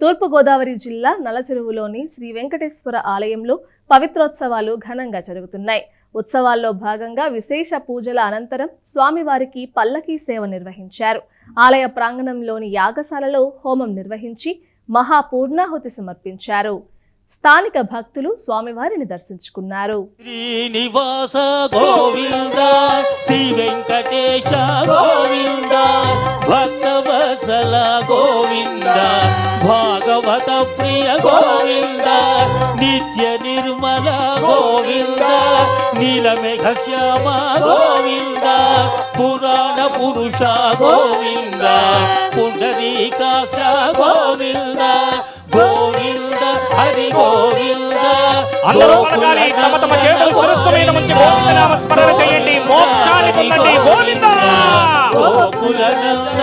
తూర్పుగోదావరి జిల్లా నలచెరువులోని శ్రీ వెంకటేశ్వర ఆలయంలో పవిత్రోత్సవాలు ఘనంగా జరుగుతున్నాయి. ఉత్సవాల్లో భాగంగా విశేష పూజల అనంతరం స్వామివారికి పల్లకీ సేవ నిర్వహించారు. ఆలయ ప్రాంగణంలోని యాగశాలలో హోమం నిర్వహించి మహాపూర్ణాహుతి సమర్పించారు. స్థానిక భక్తులు స్వామివారిని దర్శించుకున్నారు. శ్రీనివాస గోవింద శ్రీ వెంకటేశ గోవింద గోవింద. భాగవత ప్రియ గోవింద నిత్య నిర్మల గోవింద నీలమేఘ శ్యామ గోవింద పురాణ పురుష గోవింద పుండరీకాక్ష గోవింద గోవింద హరి గోవింద అందరూ పలకాలి తమ తమ చేతులు మీద ఉంచి గోవిందనామ స్మరణ చేయండి. మోక్షాన్ని పొందండి. గోవింద! గోకుల గోవింద